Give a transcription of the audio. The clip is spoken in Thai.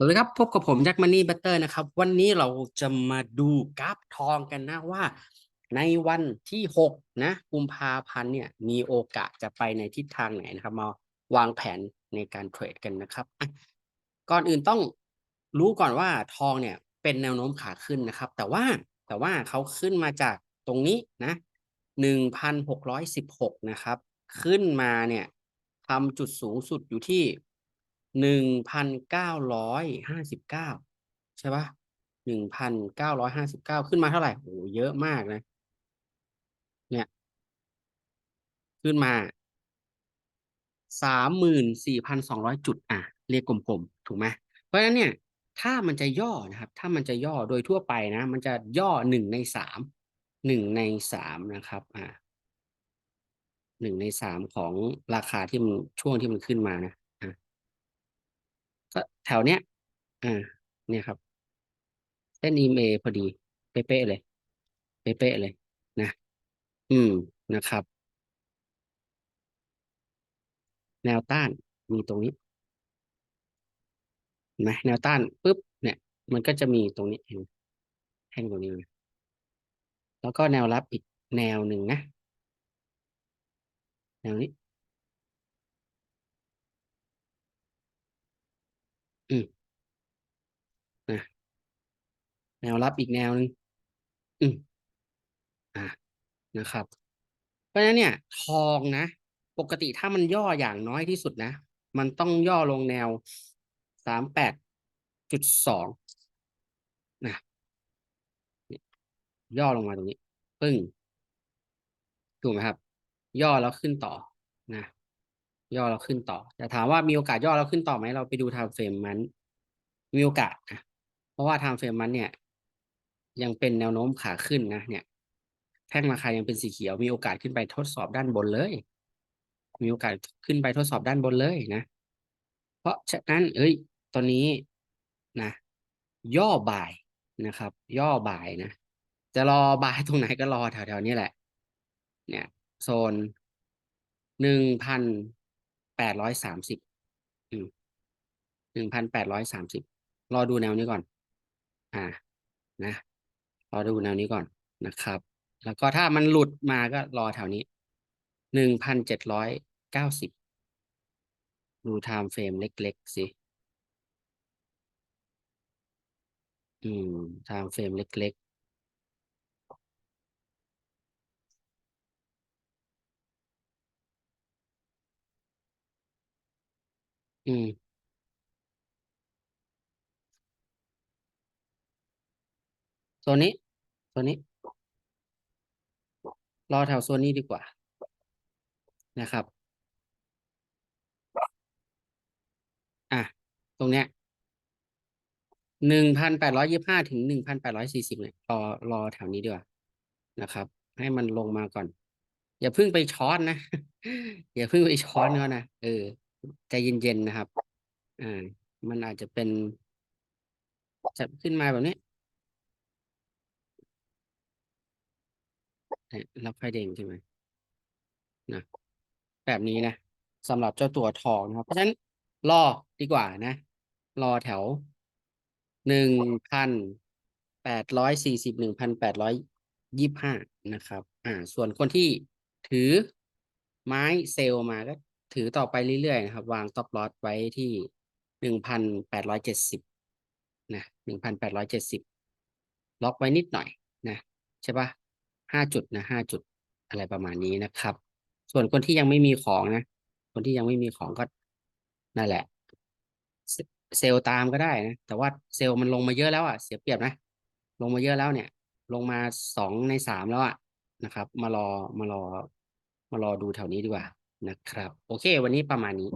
สวัสดีครับพบกับผมแจ็คมันนี่บัตเตอร์นะครับ วันนี้เราจะมาดูกราฟทองกันนะว่า ในวันที่หกนะกุมภาพันธ์เนี่ยมีโอกาสจะไปในทิศทางไหนนะครับ มาวางแผนในการเทรดกันนะครับก่อนอื่นต้องรู้ก่อนว่าทองเนี่ยเป็นแนวโน้มขาขึ้นนะครับ แต่ว่าแต่ว่าเขาขึ้นมาจากตรงนี้นะหนึ่งพันหกร้อยสิบหกนะครับ ขึ้นมาเนี่ยทำจุดสูงสุดอยู่ที่ หนึ่งพันเก้าร้อยห้าสิบเก้าใช่ปะหนึ่งพันเก้าร้อยห้าสิบเก้าขึ้นมาเท่าไหร่โอ้เยอะมากนะ เนี่ย ขึ้นมาสามหมื่นสี่พันสองร้อยจุด อะ เรียกกลมๆ ถูกไหมเพราะฉะนั้นเนี่ย ถ้ามันจะย่อนะครับ ถ้ามันจะย่อโดยทั่วไปนะ มันจะย่อหนึ่งในสามหนึ่งในสามนะครับ อ่าหนึ่งในสามของราคาที่มันช่วงที่มันขึ้นมานะอะ ก็แถวเนี้ย อ่า เนี่ยครับเส้น EMA พอดี เป๊ะๆเลย เป๊ะๆเลย นะ อืม นะครับ แนวต้านมีตรงนี้เห็นไหมแนวต้านปุ๊บ เนี่ย มันก็จะมีตรงนี้เห็นแท่งตรงนี้ แล้วก็แนวรับอีกแนวหนึ่งนะ แนวนี้ อืมนะแนวรับอีกแนวหนึ่งอืมอ่านะครับ เพราะฉะนั้นเนี่ย ทองนะ ปกติถ้ามันย่ออย่างน้อยที่สุดนะ มันต้องย่อลงแนวสามแปดจุดสองนะย่อลงมาตรงนี้ ปึ้งถูกไหมครับ ย่อแล้วขึ้นต่อนะ ย่อแล้วขึ้นต่อแต่ถามว่ามีโอกาสย่อแล้วขึ้นต่อไหมเราไปดูไทม์เฟรมมันมีโอกาสนะเพราะว่าไทม์เฟรมมันเนี่ย ยังเป็นแนวโน้มขาขึ้นนะเนี่ย แท่งราคายังเป็นสีเขียว มีโอกาสขึ้นไปทดสอบด้านบนเลย มีโอกาสขึ้นไปทดสอบด้านบนเลยนะ เพราะฉะนั้นเอ้ยตอนนี้นะ ย่อบ่ายนะครับ ย่อบ่ายนะ จะรอบ่ายตรงไหนก็รอแถวๆนี้แหละ เนี่ย โซนหนึ่งพัน แปดร้อยสามสิบหนึ่งพันแปดร้อยสามสิบรอดูแนวนี้ก่อน อ่า นะ รอดูแนวนี้ก่อนนะครับ แล้วก็ถ้ามันหลุดมาก็รอแถวนี้หนึ่งพันเจ็ดร้อยเก้าสิบดูไทม์เฟรมเล็ก ๆ สิ อืมไทม์เฟรมเล็ก ๆ อืม โซนนี้ โซนนี้ รอแถวโซนนี้ดีกว่า นะครับ อะ ตรงเนี้ยหนึ่งพันแปดร้อยยี่ห้าถึงหนึ่งพันแปดร้อยสี่สิบเนี่ยรอรอแถวนี้ดีกว่านะครับ ให้มันลงมาก่อน อย่าเพิ่งไปช้อนนะ อย่าเพิ่งไปช้อนเขานะเออ ใจเย็นๆนะครับ อ่า มันอาจจะเป็นจะขึ้นมาแบบนี้แล้วค่อยเด้งใช่ไหมนะแบบนี้นะสำหรับเจ้าตัวทองนะครับ เพราะฉะนั้นรอดีกว่านะ รอแถวหนึ่งพันแปดร้อยสี่สิบหนึ่งพันแปดร้อยยี่ห้านะครับ อ่า ส่วนคนที่ถือไม้เซลล์มาก็ ถือต่อไปเรื่อยๆนะครับ วางต็อปลอสไว้ที่หนึ่งพันแปดร้อยเจ็ดสิบนะหนึ่งพันแปดร้อยเจ็ดสิบล็อกไว้นิดหน่อยนะใช่ปะห้าจุดนะห้าจุดอะไรประมาณนี้นะครับ ส่วนคนที่ยังไม่มีของนะ คนที่ยังไม่มีของก็นั่นแหละ เซลล์ตามก็ได้นะ แต่ว่าเซลล์มันลงมาเยอะแล้วอะ เสียเปรียบนะ ลงมาเยอะแล้วเนี่ย ลงมาสองในสามแล้วอะนะครับ มารอมารอ มารอดูแถวนี้ดีกว่า นะครับ โอเค วันนี้ประมาณนี้